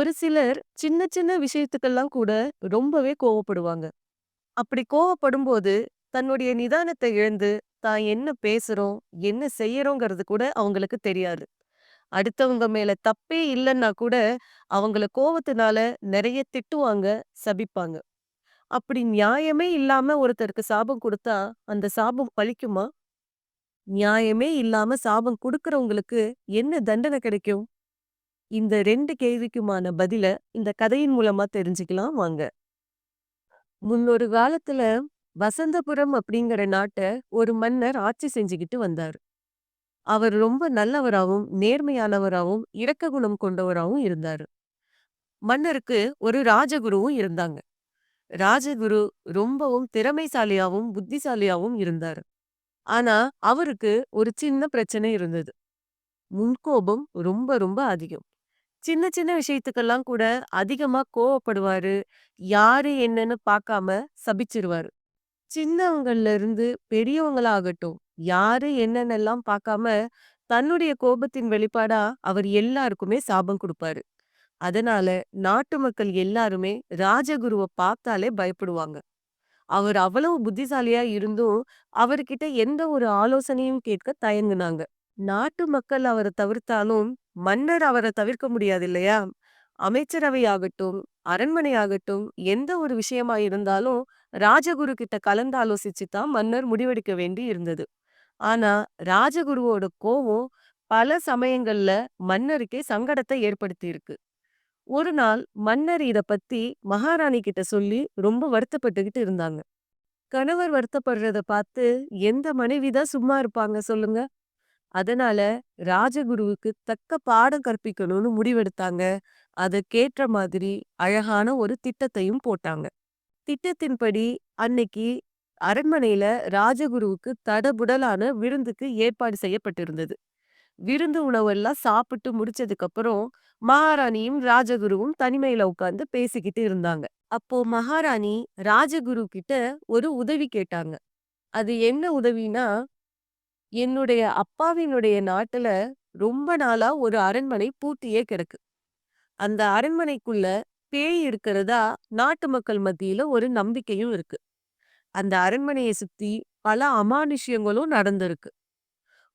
ஒரு சிலர் சின்ன சின்ன விஷயத்துக்கெல்லாம் கூட ரொம்பவே கோவப்படுவாங்க. அப்படி கோவப்படும் போது தன்னுடைய நிதானத்தை இழந்து, தான் என்ன பேசுறோம், என்ன செய்யறோங்கிறது கூட அவங்களுக்கு தெரியாது. அடுத்தவங்க மேல தப்பே இல்லைன்னா கூட, அவங்கள கோவத்தினால நிறைய திட்டுவாங்க, சபிப்பாங்க. அப்படி நியாயமே இல்லாம ஒருத்தருக்கு சாபம் கொடுத்தா அந்த சாபம் பழிக்குமா நியாயமே இல்லாம சாபம் கொடுக்கறவங்களுக்கு என்ன தண்டனை கிடைக்கும்? இந்த ரெண்டு கேள்விக்குமான பதில இந்த கதையின் மூலமா தெரிஞ்சுக்கலாம் வாங்க. முன்னொரு காலத்துல வசந்தபுரம் அப்படிங்கிற நாட்ட ஒரு மன்னர் ஆட்சி செஞ்சுகிட்டு வந்தாரு. அவர் ரொம்ப நல்லவராவும், நேர்மையானவராவும், இரக்க குணம் கொண்டவராவும் இருந்தாரு. மன்னருக்கு ஒரு ராஜகுருவும் இருந்தாங்க. ராஜகுரு ரொம்பவும் திறமைசாலியாவும், புத்திசாலியாவும் இருந்தாரு. ஆனா, அவருக்கு ஒரு சின்ன பிரச்சனை இருந்தது. முன்கோபம் ரொம்ப ரொம்ப அதிகம். சின்ன சின்ன விஷயத்துக்கெல்லாம் கூட அதிகமா கோவப்படுவாரு. யாரு என்னன்னு பார்க்காம சபிச்சிருவாரு. சின்னவங்கள்ல இருந்து பெரியவங்களாகட்டும், யாரு என்னன்னெல்லாம் பார்க்காம, தன்னுடைய கோபத்தின் வெளிப்பாடா அவர் எல்லாருக்குமே சாபம் கொடுப்பாரு அதனால நாட்டு மக்கள் எல்லாருமே ராஜகுருவ பார்த்தாலே பயப்படுவாங்க. அவர் அவ்வளவு புத்திசாலியா இருந்தும், அவர்கிட்ட எந்த ஒரு ஆலோசனையும் கேட்க தயங்குனாங்க. நாட்டு மக்கள் அவர தவிர்த்தாலும், மன்னர் அவர தவிர்க்க முடியாது இல்லையா? அமைச்சரவை ஆகட்டும், அரண்மனை ஆகட்டும், எந்த ஒரு விஷயமா இருந்தாலும், ராஜகுரு கிட்ட கலந்து ஆலோசிச்சு தான் மன்னர் முடிவெடுக்க வேண்டி இருந்தது. ஆனா, ராஜகுருவோட கோவம் பல சமயங்கள்ல மன்னருக்கே சங்கடத்தை ஏற்படுத்தி இருக்கு ஒரு நாள் மன்னர் இத பத்தி மகாராணி கிட்ட சொல்லி ரொம்ப வருத்தப்பட்டுகிட்டு இருந்தாங்க. கணவர் வருத்தப்படுறத பார்த்து எந்த மனைவி தான் சும்மா இருப்பாங்க சொல்லுங்க? அதனால ராஜகுருவுக்கு தக்க பாடம் கற்பிக்கணும்னு முடிவெடுத்தாங்க. அதற்கேற்ற மாதிரி அழகான ஒரு திட்டத்தையும் போட்டாங்க. திட்டத்தின்படி அன்னைக்கு அரண்மனையில ராஜகுருவுக்கு தடபுடலான விருந்துக்கு ஏற்பாடு செய்யப்பட்டிருந்தது. விருந்து உணவெல்லாம் சாப்பிட்டு முடிச்சதுக்கு அப்புறம் மகாராணியும் ராஜகுருவும் தனிமையில உட்காந்து பேசிக்கிட்டு இருந்தாங்க. அப்போ மகாராணி ராஜகுரு கிட்ட ஒரு உதவி கேட்டாங்க. அது என்ன உதவினா, என்னுடைய அப்பாவினுடைய நாட்டுல ரொம்ப நாளா ஒரு அரண்மனை பூட்டியே கிடக்கு. அந்த அரண்மனைக்குள்ள பேய் இருக்கிறதா நாட்டு மக்கள் மத்தியில ஒரு நம்பிக்கையும் இருக்கு. அந்த அரண்மனைய சுத்தி பல அமானுஷ்யங்களும் நடந்திருக்கு.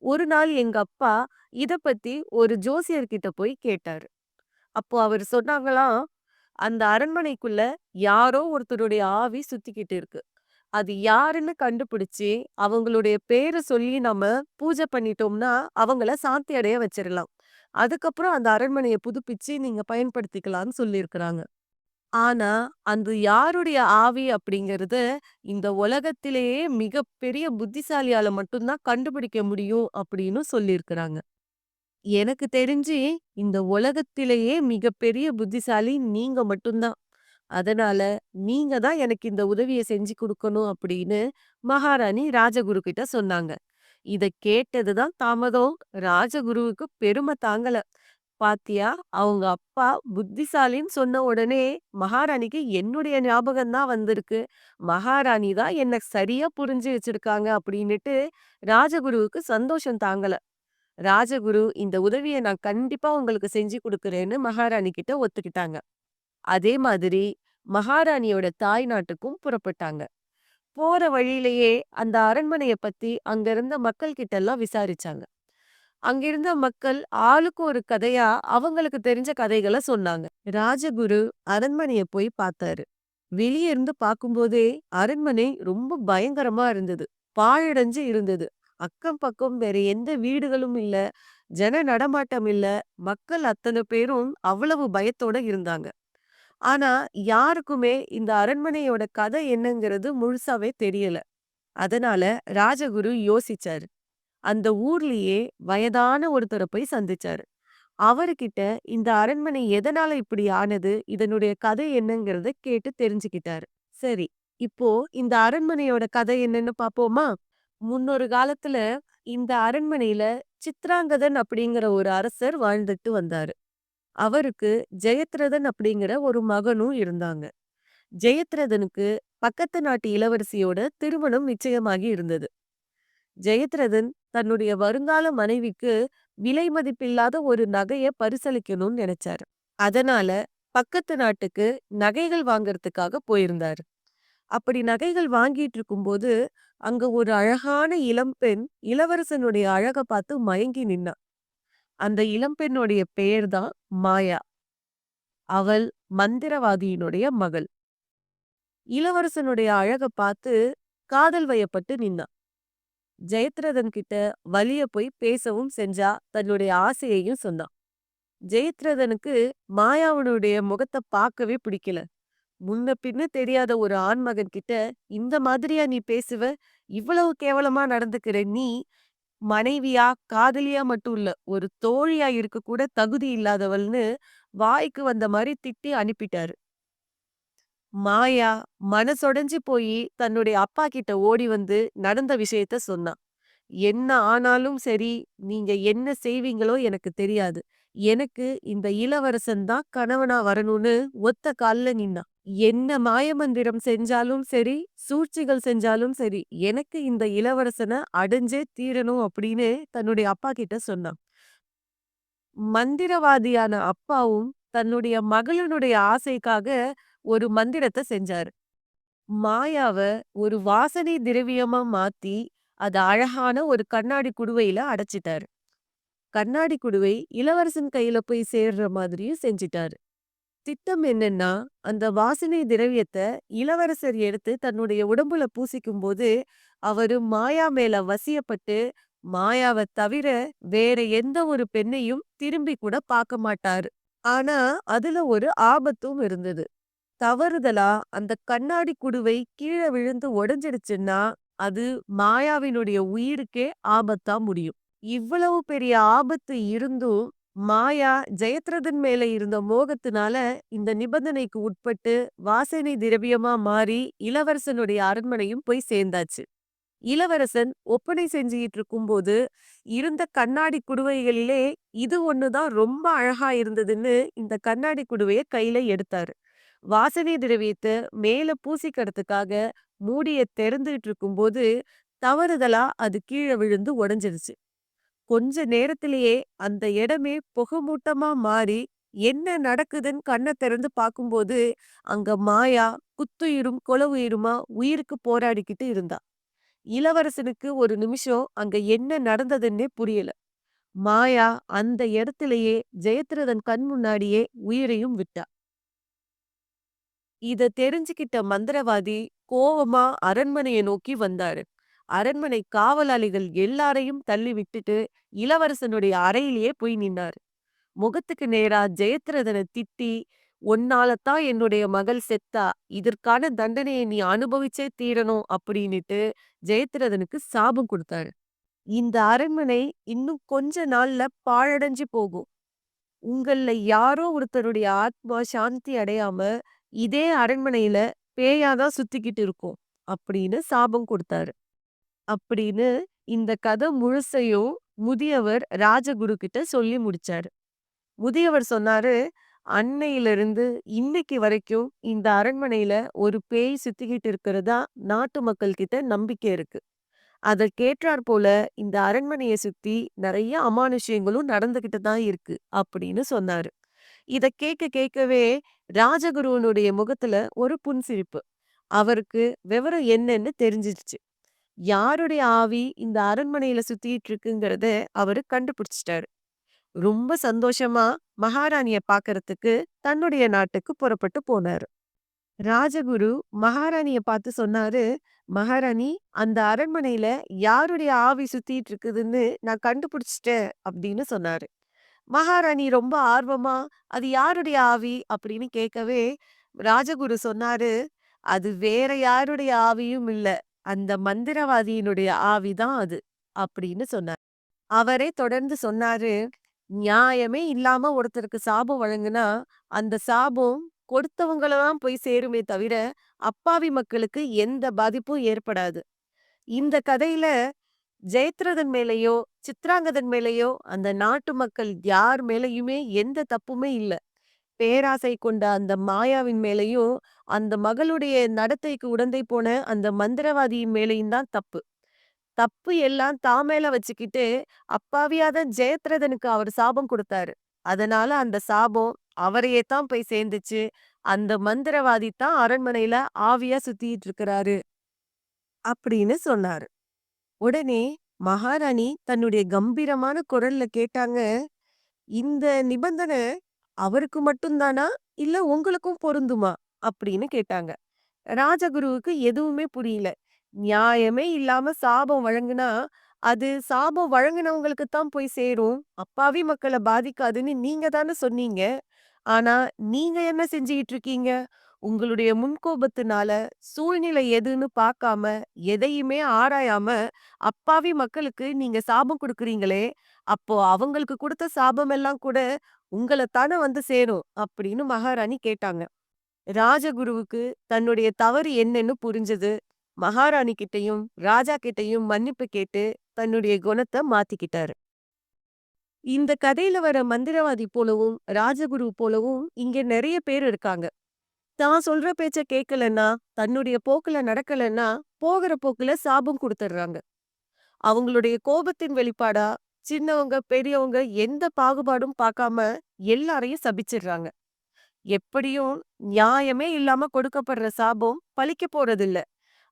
ஒரு நாள் எங்க அப்பா இத பத்தி ஒரு ஜோசியர்கிட்ட போய் கேட்டாரு. அப்போ அவர் சொன்னாங்களாம், அந்த அரண்மனைக்குள்ள யாரோ ஒருத்தருடைய ஆவி சுத்திக்கிட்டு இருக்கு. அது யாருன்னு கண்டுபிடிச்சு, அவங்களுடைய பேர சொல்லி நம்ம பூஜை பண்ணிட்டோம்னா, அவங்கள சாந்தி அடைய வச்சிடலாம் அதுக்கப்புறம் அந்த அரண்மனைய புதுப்பிச்சு நீங்க பயன்படுத்திக்கலாம்னு சொல்லியிருக்கிறாங்க. ஆனா, அந்த யாருடைய ஆவி அப்படிங்கிறது, இந்த உலகத்திலேயே மிகப்பெரிய புத்திசாலியால மட்டும் தான் கண்டுபிடிக்க முடியும் அப்படின்னு சொல்லியிருக்கிறாங்க. எனக்கு தெரிஞ்சு இந்த உலகத்திலேயே மிகப்பெரிய புத்திசாலி நீங்க மட்டும் தான். அதனால நீங்க தான் எனக்கு இந்த உதவிய செஞ்சு குடுக்கணும் அப்படின்னு மகாராணி ராஜகுரு கிட்ட சொன்னாங்க. இத கேட்டது தான் தாமதம். ராஜகுருவுக்கு பெருமை தாங்கல. பாத்தியா, அவங்க அப்பா புத்திசாலின்னு சொன்ன உடனே மகாராணிக்கு என்னுடைய ஞாபகம் தான் வந்திருக்கு. மகாராணி தான் என்ன சரியா புரிஞ்சு வச்சிருக்காங்க அப்படின்னுட்டு ராஜகுருவுக்கு சந்தோஷம் தாங்கல. ராஜகுரு இந்த உதவிய நான் கண்டிப்பா உங்களுக்கு செஞ்சு கொடுக்குறேன்னு மகாராணி கிட்ட ஒத்துக்கிட்டாங்க. அதே மாதிரி மகாராணியோட தாய் நாட்டுக்கும் புறப்பட்டாங்க. போற வழியிலேயே அந்த அரண்மனைய பத்தி அங்க இருந்த மக்கள் கிட்ட எல்லாம் விசாரிச்சாங்க. அங்கிருந்த மக்கள் ஆளுக்கு ஒரு கதையா அவங்களுக்கு தெரிஞ்ச கதைகள சொன்னாங்க. ராஜகுரு அரண்மனைய போய் பார்த்தாரு. வெளிய இருந்து பார்க்கும்போதே அரண்மனை ரொம்ப பயங்கரமா இருந்தது. பாழடைஞ்சு இருந்தது. அக்கம் பக்கம் வேற எந்த வீடுகளும் இல்ல. ஜன நடமாட்டம் இல்ல. மக்கள் அத்தனை பேரும் அவ்வளவு பயத்தோட இருந்தாங்க. ஆனா, யாருக்குமே இந்த அரண்மனையோட கதை என்னங்கிறது முழுசாவே தெரியல. அதனால ராஜகுரு யோசிச்சாரு. அந்த ஊர்லயே வயதான ஒருத்தரை போய் சந்திச்சாரு. அவர்கிட்ட இந்த அரண்மனை எதனால இப்படி ஆனது? இதனுடைய கதை என்னங்கிறத கேட்டு தெரிஞ்சுக்கிட்டாரு. சரி, இப்போ இந்த அரண்மனையோட கதை என்னன்னு பாப்போமா? முன்னொரு காலத்துல இந்த அரண்மனையில சித்ராங்கதன் அப்படிங்கிற ஒரு அரசர் வாழ்ந்துட்டு வந்தாரு. அவருக்கு ஜெயத்ரதன் அப்படிங்கிற ஒரு மகனும் இருந்தாங்க. ஜெயத்ரதனுக்கு பக்கத்து நாட்டு இளவரசியோட திருமணம் நிச்சயமாகி இருந்தது. ஜெயத்ரதன் தன்னுடைய வருங்கால மனைவிக்கு விலை மதிப்பில்லாத ஒரு நகைய பரிசளிக்கணும்னு நினைச்சாரு. அதனால பக்கத்து நாட்டுக்கு நகைகள் வாங்கறதுக்காக போயிருந்தாரு. அப்படி நகைகள் வாங்கிட்டு இருக்கும்போது, அங்க ஒரு அழகான இளம்பெண் இளவரசனுடைய அழக பார்த்து மயங்கி நின்னா. அந்த இளம்பெண்ணுடைய பெயர் தான் மாயா. அவள் மந்திரவாதியினுடைய மகள். இளவரசனுடைய அழக பார்த்து காதல் வயப்பட்டு நின்னா. ஜெயத்ரதன் கிட்ட வலிய போய் பேசவும் செஞ்சா, தன்னுடைய ஆசையையும் சொன்னான் ஜெயத்ரதனுக்கு மாயாவனுடைய முகத்த பார்க்கவே பிடிக்கல. முன்ன பின்ன தெரியாத ஒரு ஆண்மகன் கிட்ட இந்த மாதிரியா நீ பேசுவ? இவ்வளவு கேவலமா நடந்துக்கிற நீ, மனைவியா, காதலியா மட்டும் இல்ல, ஒரு தோழியா இருக்க கூட தகுதி இல்லாதவள்னு வாய்க்கு வந்த மாதிரி திட்டி அனுப்பிட்டாரு. மாயா மனசொடைஞ்சு போய் தன்னுடைய அப்பா கிட்ட ஓடி வந்து நடந்த விஷயத்த சொன்னான் என்ன ஆனாலும் சரி, நீங்க என்ன செய்வீங்களோ எனக்கு தெரியாது. எனக்கு இந்த இளவரசன் தான் கணவனா வரணும்னு ஒத்த கால்ல நின்னா. என்ன மாயமந்திரம் செஞ்சாலும் சரி, சூழ்ச்சிகள் செஞ்சாலும் சரி, எனக்கு இந்த இளவரசனை அடைஞ்சே தீரணும் அப்படின்னு தன்னுடைய அப்பா கிட்ட சொன்னான் மந்திரவாதியான அப்பாவும் தன்னுடைய மகளினுடைய ஆசைக்காக ஒரு மந்திரத்த செஞ்சாரு. மாயாவ ஒரு வாசனை திரவியமா மாத்தி, அத அழகான ஒரு கண்ணாடி குடுவையில அடைச்சிட்டாரு. கண்ணாடி குடுவை இளவரசன் கையில போய் சேர்ற மாதிரியும் செஞ்சிட்டாரு திட்டம் என்னன்னா, அந்த வாசனை திரவியத்த இளவரசர் எடுத்து தன்னுடைய உடம்புல பூசிக்கும் போது அவரு மாயா மேல வசியப்பட்டு, மாயாவை தவிர வேற எந்த ஒரு பெண்ணையும் திரும்பி கூட பார்க்க மாட்டாரு. ஆனா, அதுல ஒரு ஆபத்தும் இருந்தது. தவறுதலா அந்த கண்ணாடி குடுவை கீழ விழுந்து உடைஞ்சிடுச்சுன்னா, அது மாயாவினுடைய உயிருக்கே ஆபத்தா முடியும். இவ்வளவு பெரிய ஆபத்து இருந்தும், மாயா ஜெயத்ரதன் மேல இருந்த மோகத்தினால இந்த நிபந்தனைக்கு உட்பட்டு வாசனை திரவியமா மாறி இளவரசனுடைய அரண்மனையும் போய் சேர்ந்தாச்சு. இளவரசன் ஒப்பனை செஞ்சுகிட்டு இருக்கும்போது, இருந்த கண்ணாடி குடுவைகளிலே இது ஒண்ணுதான் ரொம்ப அழகா இருந்ததுன்னு இந்த கண்ணாடி குடுவைய கையில எடுத்தாரு. வாசனை திரவியத்தை மேல பூசிக்கிறதுக்காக மூடிய திறந்துகிட்டு இருக்கும்போது, தவறுதலா அது கீழ விழுந்து உடைஞ்சிருச்சு. கொஞ்ச நேரத்திலேயே அந்த இடமே புகமூட்டமா மாறி, என்ன நடக்குதுன்னு கண்ணை திறந்து பார்க்கும்போது, அங்க மாயா குத்துயிரும் கொலவுயிருமா உயிருக்கு போராடிக்கிட்டு இருந்தா. இளவரசனுக்கு ஒரு நிமிஷம் அங்க என்ன நடந்ததுன்னே புரியல. மாயா அந்த இடத்திலேயே ஜெயத்ரதன் கண் முன்னாடியே உயிரையும் விட்டா. இத தெரிஞ்சுக்கிட்ட மந்திரவாதி கோவமா அரண்மனைய நோக்கி வந்தாரு. அரண்மனை காவலாளிகள் எல்லாரையும் தள்ளி விட்டுட்டு இளவரசனுடைய அறையிலேயே போய் நின்னாரு. முகத்துக்கு நேரா ஜெயத்ரதன திட்டி, "உன்னால தான் என்னுடைய மகள் செத்தா. இதற்கான தண்டனையை நீ அனுபவிச்சே தீரணும்" அப்படின்னுட்டு ஜெயத்ரதனுக்கு சாபம் குடுத்தாரு. இந்த அரண்மனை இன்னும் கொஞ்ச நாள்ல பாழடைஞ்சு போகும். உங்கள்ல யாரோ ஒருத்தருடைய ஆத்மா சாந்தி அடையாம, இதே அரண்மனையில பேயா தான் சுத்திக்கிட்டு இருக்கும். அப்படின்னு சாபம் கொடுத்தாரு அப்படின்னு இந்த கதை முழுசையும் முதியவர் ராஜகுரு கிட்ட சொல்லி முடிச்சாரு. முதியவர் சொன்னாரு, "அன்னையிலிருந்து இன்னைக்கு வரைக்கும் இந்த அரண்மனையில ஒரு பேய் சுத்திக்கிட்டு இருக்கிறதா நாட்டு மக்கள் கிட்ட நம்பிக்கை இருக்கு. அதற்கேற்றாற் போல இந்த அரண்மனைய சுத்தி நிறைய அமானுஷ்யங்களும் நடந்துகிட்டு தான் இருக்கு." அப்படின்னு சொன்னாரு. இத கேட்க கேட்கவே ராஜகுருவனுடைய முகத்துல ஒரு புன்சிரிப்பு. அவருக்கு விவரம் என்னன்னு தெரிஞ்சிருச்சு. யாருடைய ஆவி இந்த அரண்மனையில சுத்திட்டு இருக்குங்கிறத அவரு கண்டுபிடிச்சிட்டாரு. ரொம்ப சந்தோஷமா மகாராணிய பாக்குறதுக்கு தன்னுடைய நாட்டுக்கு புறப்பட்டு போனாரு. ராஜகுரு மகாராணிய பார்த்து சொன்னாரு, "மகாராணி, அந்த அரண்மனையில யாருடைய ஆவி சுத்திட்டு இருக்குதுன்னு நான் கண்டுபிடிச்சிட்டேன் அப்படின்னு சொன்னாரு. மகாராணி ரொம்ப ஆர்வமா, "அது யாருடைய ஆவி?" அப்படின்னு கேட்கவே, ராஜகுரு சொன்னாரு, "அது வேற யாருடைய ஆவியும் இல்ல. அந்த மந்திரவாதியினுடைய ஆவி தான் அது." அப்படின்னு சொன்னார். அவரே தொடர்ந்து சொன்னாரு, "நியாயமே இல்லாம ஒருத்தருக்கு சாபம் வழங்குனா, அந்த சாபம் கொடுத்தவங்களதான் போய் சேருமே தவிர, அப்பாவி மக்களுக்கு எந்த பாதிப்பும் ஏற்படாது. இந்த கதையில ஜெயத்ரதன் மேலயோ, சித்ராங்கதன் மேலயோ, அந்த நாட்டு மக்கள் யார் மேலயுமே எந்த தப்புமே இல்ல. பேராசை கொண்ட அந்த மாயாவின் மேலேயும் அந்த மகளுடைய நடத்தைக்கு உடந்தை போன அந்த மந்திரவாதியின் மேலேயும் தான் தப்பு. தப்பு எல்லாம் தான் மேல வச்சுக்கிட்டு, அப்பாவியாத ஜெயத்ரதனுக்கு அவர் சாபம் கொடுத்தாரு அதனால அந்த சாபம் அவரையே தான் போய் சேர்ந்துச்சு. அந்த மந்திரவாதி தான் அரண்மனையில ஆவியா சுத்திட்டு இருக்கிறாரு. அப்படின்னு சொன்னாரு. உடனே மகாராணி தன்னுடைய கம்பீரமான குரல்ல கேட்டாங்க, "இந்த நிபந்தனை அவருக்கு மட்டும் தானா? இல்ல உங்களுக்கும் பொருந்துமா?" அப்படின்னு கேட்டாங்க. ராஜகுருவுக்கு எதுவுமே புரியல. நியாயமே இல்லாம சாபம் வழங்குனா, அது சாபம் வழங்குனவங்களுக்கு தான் போய் சேரும். அப்பாவி மக்கள பாதிக்காதுன்னு நீங்க தானே சொன்னீங்க. ஆனா, நீங்க என்ன செஞ்சுகிட்டு இருக்கீங்க? உங்களுடைய முன்கோபத்தினால சூழ்நிலை எதுன்னு பார்க்காம, எதையுமே ஆராயாம, அப்பாவி மக்களுக்கு நீங்க சாபம் கொடுக்குறீங்களே அப்போ அவங்களுக்கு குடுத்த சாபமெல்லாம் கூட உங்கள தானே வந்து சேரும். அப்படின்னு மகாராணி கேட்டாங்க. ராஜகுருவுக்கு தன்னுடைய தவறு என்னன்னு புரிஞ்சது. மகாராணி கிட்டையும் ராஜா கிட்டயும் மன்னிப்பு கேட்டு தன்னுடைய குணத்த மாத்திக்கிட்டாரு. இந்த கதையில வர மந்திரவாதி போலவும், ராஜகுரு போலவும் இங்க நிறைய பேர் இருக்காங்க. தான் சொல்ற பேச்ச கேட்கலன்னா, தன்னுடைய போக்குல நடக்கலன்னா, போகிற போக்குல சாபம் கொடுத்துடுறாங்க அவங்களுடைய கோபத்தின் வெளிப்பாடா, சின்னவங்க, பெரியவங்க எந்த பாகுபாடும் பார்க்காம எல்லாரையும் சபிச்சிடுறாங்க. எப்படியும் நியாயமே இல்லாம கொடுக்கப்படுற சாபம் பலிக்க போறதில்ல.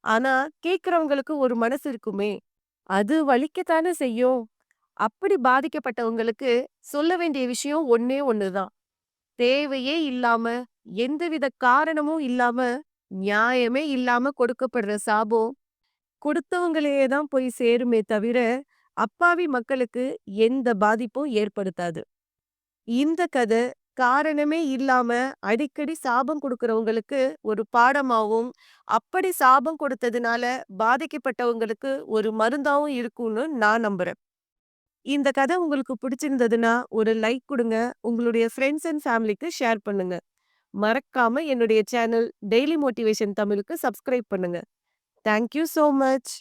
ஆனா, கேட்கிறவங்களுக்கு ஒரு மனசு இருக்குமே! அது வலிக்கத்தானே செய்யும். அப்படி பாதிக்கப்பட்டவங்களுக்கு சொல்ல வேண்டிய விஷயம் ஒன்னே ஒண்ணுதான் தேவையே இல்லாம, எந்தவித காரணமும் இல்லாம, நியாயமே இல்லாம கொடுக்கப்படுற சாபம், கொடுத்தவங்களையே தான் போய் சேருமே தவிர, அப்பாவி மக்களுக்கு எந்த பாதிப்பும் ஏற்படுத்தாது. இந்த கதை காரணமே இல்லாம அடிக்கடி சாபம் கொடுக்கறவங்களுக்கு ஒரு பாடமாவும், அப்படி சாபம் கொடுத்ததுனால பாதிக்கப்பட்டவங்களுக்கு ஒரு மருந்தாவும் இருக்கும்னு நான் நம்புறேன். இந்த கதை உங்களுக்கு பிடிச்சிருந்ததுன்னா, ஒரு லைக் குடுங்க. உங்களுடைய ஃப்ரெண்ட்ஸ் அண்ட் ஃபேமிலிக்கு ஷேர் பண்ணுங்க. மறக்காம என்னுடைய சேனல் டெய்லி மோட்டிவேஷன் தமிழுக்கு சப்ஸ்கிரைப் பண்ணுங்க. Thank you so much.